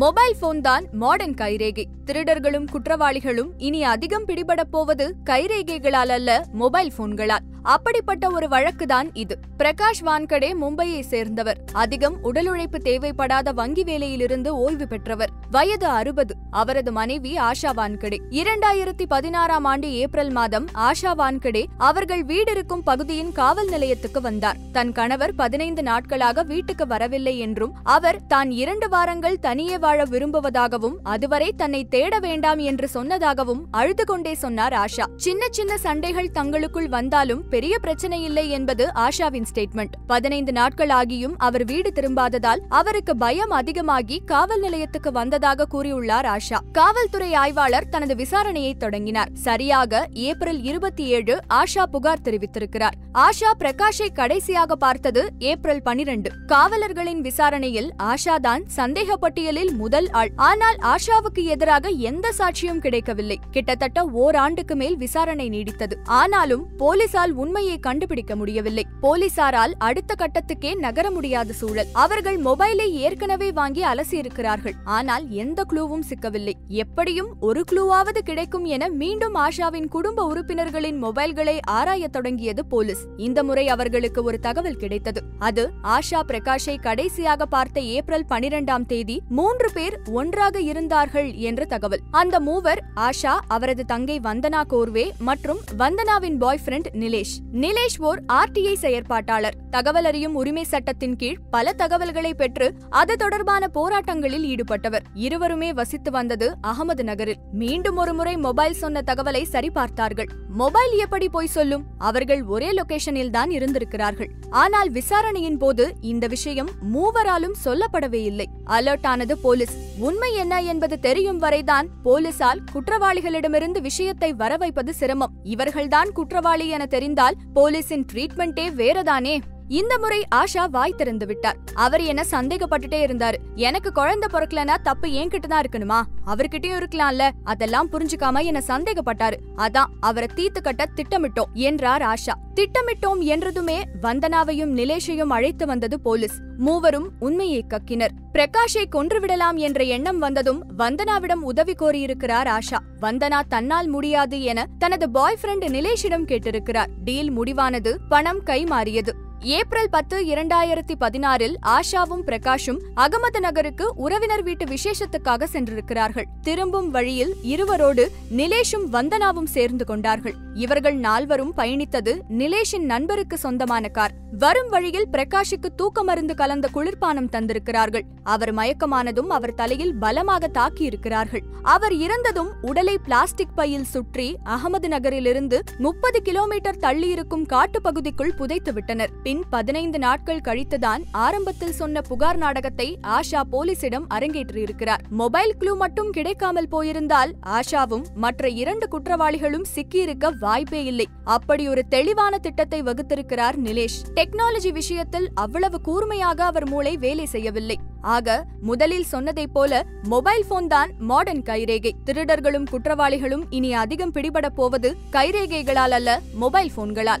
Mobile phone தான் modern கைரேகை. திருடர்களும் குற்றவாளிகளும் இனி அதிகம் பிடிபடப் போவது கைரேகைகளால் அல்ல மொபைல் போன்களால் அப்படிப்பட்ட ஒரு வழக்குதான் இது. பிரகாஷ் வான்கடே மும்பையை சேர்ந்தவர். அதிகம் உடல் உழைப்பு தேவைப்படாத வங்கி வேலையிலிருந்து ஓய்வு பெற்றவர். வயது அறுபது. அவரது மனைவி ஆஷா வான்கடே. இரண்டாயிரத்தி பதினாறாம் ஆண்டு ஏப்ரல் மாதம் ஆஷா வான்கடே அவர்கள் வீடிருக்கும் பகுதியின் காவல் நிலையத்துக்கு வந்தார். தன் கணவர் பதினைந்து நாட்களாக வீட்டுக்கு வரவில்லை என்றும் அவர் தான் இரண்டு வாரங்கள் தனியே வாழ விரும்புவதாகவும் அதுவரை தன்னை தேட வேண்டாம் என்று சொன்னதாகவும் அழுது கொண்டே சொன்னார் ஆஷா. சின்ன சின்ன சண்டைகள் தங்களுக்குள் வந்தாலும் பெரிய பிரச்சனை இல்லை என்பது ஆஷாவின் ஸ்டேட்மெண்ட் பதினைந்து நாட்கள் ஆகியும் அவர் வீடு திரும்பாததால் அவருக்கு பயம் அதிகமாகி காவல் நிலையத்துக்கு வந்ததாக கூறியுள்ளார் ஆஷா. காவல்துறை ஆய்வாளர் தனது விசாரணையை தொடங்கினார். சரியாக ஏப்ரல் இருபத்தி ஏழு ஆஷா புகார் தெரிவித்திருக்கிறார். ஆஷா பிரகாஷை கடைசியாக பார்த்தது ஏப்ரல் பனிரெண்டு. காவலர்களின் விசாரணையில் ஆஷாதான் சந்தேக பட்டியலில் முதல் ஆள். ஆனால் ஆஷாவுக்கு எதிராக எந்த சாட்சியும் கிடைக்கவில்லை. கிட்டத்தட்ட ஓராண்டுக்கு மேல் விசாரணை நீடித்தது. ஆனாலும் போலீசால் உன் உண்மையை கண்டுபிடிக்க முடியவில்லை. போலீசாரால் அடுத்த கட்டத்துக்கே நகர முடியாத சூழல். அவர்கள் மொபைலை ஏற்கனவே வாங்கி அலசியிருக்கிறார்கள் ஆனால் எந்த க்ளூவும் சிக்கவில்லை. எப்படியும் ஒரு குழுவாவது கிடைக்கும் என மீண்டும் ஆஷாவின் குடும்ப உறுப்பினர்களின் மொபைல்களை ஆராயத் தொடங்கியது போலீஸ். இந்த முறை அவர்களுக்கு ஒரு தகவல் கிடைத்தது. அது ஆஷா பிரகாஷை கடைசியாக பார்த்த ஏப்ரல் பனிரெண்டாம் தேதி மூன்று பேர் ஒன்றாக இருந்தார்கள் என்ற தகவல். அந்த மூவர் ஆஷா அவரது தங்கை வந்தனா கோர்வே மற்றும் வந்தனாவின் பாய் ஃப்ரெண்ட் நிலேஷ். நிலேஷ். ஓர் ஆர்டிஐ செயற்பாட்டாளர். தகவல் அறியும் உரிமை சட்டத்தின் கீழ் பல தகவல்களை பெற்று அது தொடர்பான போராட்டங்களில் ஈடுபட்டவர். இருவருமே வசித்து வந்தது அகமது நகரில். மீண்டும் ஒரு முறை மொபைல் சொன்ன தகவலை சரிபார்த்தார்கள். மொபைல் எப்படி போய் சொல்லும்? அவர்கள் ஒரே லொகேஷனில் தான் இருந்திருக்கிறார்கள். ஆனால் விசாரணையின் போது இந்த விஷயம் மூவராலும் சொல்லப்படவே இல்லை. அலர்ட் ஆனது போலீஸ். உண்மை என்ன என்பது தெரியும் வரைதான் போலீசால் குற்றவாளிகளிடமிருந்து விஷயத்தை வர வைப்பது சிரமம். இவர்கள்தான் குற்றவாளி என தெரிந்தால் போலீசின் ட்ரீட்மெண்டே வேறதானே? இந்த முறை ஆஷா வாய் திறந்து விட்டார். அவர் என்ன சந்தேகப்பட்டுட்டே இருந்தாரு. எனக்கு குழந்தை பிறக்கலனா தப்பு என்கிட்ட தான் இருக்கணுமா? அவர்கிட்டயும் இருக்கலாம்ல. அதெல்லாம் புரிஞ்சுக்காம என்ன சந்தேகப்பட்டாரு. அதான் அவரை தீத்து கட்ட திட்டமிட்டோம் என்றார் ஆஷா. திட்டமிட்டோம் என்றதுமே வந்தனாவையும் நிலேஷையும் அழைத்து வந்தது போலீஸ். மூவரும் உண்மையை கக்கினர். பிரகாஷை கொன்றுவிடலாம் என்ற எண்ணம் வந்ததும் வந்தனாவிடம் உதவி கோரியிருக்கிறார் ஆஷா. வந்தனா தன்னால் முடியாது என தனது பாய் ஃப்ரெண்ட் நிலேஷிடம் கேட்டிருக்கிறார். டீல் முடிவானது பணம் கைமாறியது. ஏப்ரல் பத்து இரண்டாயிரத்தி பதினாறில் ஆஷாவும் பிரகாஷும் அகமது நகருக்கு உறவினர் வீட்டு விசேஷத்துக்காக சென்றிருக்கிறார்கள். திரும்பும் வழியில் இருவரோடு நிலேஷும் வந்தனாவும் சேர்ந்து கொண்டார்கள். இவர்கள் நால்வரும் பயணித்தது நிலேஷின் நண்பருக்கு சொந்தமான கார். வரும் வழியில் பிரகாஷுக்கு தூக்க மருந்து கலந்த குளிர்பானம் தந்திருக்கிறார்கள். அவர் மயக்கமானதும் அவர் தலையில் பலமாக தாக்கியிருக்கிறார்கள். அவர் இறந்ததும் உடலை பிளாஸ்டிக் பையில் சுற்றி அகமது நகரிலிருந்து முப்பது கிலோமீட்டர் தள்ளியிருக்கும் காட்டுப்பகுதிக்குள் புதைத்து விட்டனர் பின் பதினைந்து நாட்கள் கழித்துதான் ஆரம்பத்தில் சொன்ன புகார் நாடகத்தை ஆஷா போலீசிடம் அரங்கேற்றியிருக்கிறார். மொபைல் க்ளூ மட்டும் கிடைக்காமல் போயிருந்தால் ஆஷாவும் மற்ற இரண்டு குற்றவாளிகளும் சிக்கியிருக்க வாய்ப்பே இல்லை. அப்படி ஒரு தெளிவான திட்டத்தை வகுத்திருக்கிறார் நிலேஷ். டெக்னாலஜி விஷயத்தில் அவ்வளவு கூர்மையாக அவர் மூளை வேலை செய்யவில்லை. ஆக முதலில் சொன்னதைப் போல மொபைல் போன் தான் மாடர்ன் கைரேகை. திருடர்களும் குற்றவாளிகளும் இனி அதிகம் பிடிபடப் போவது கைரேகைகளால் அல்ல மொபைல் போன்களால்.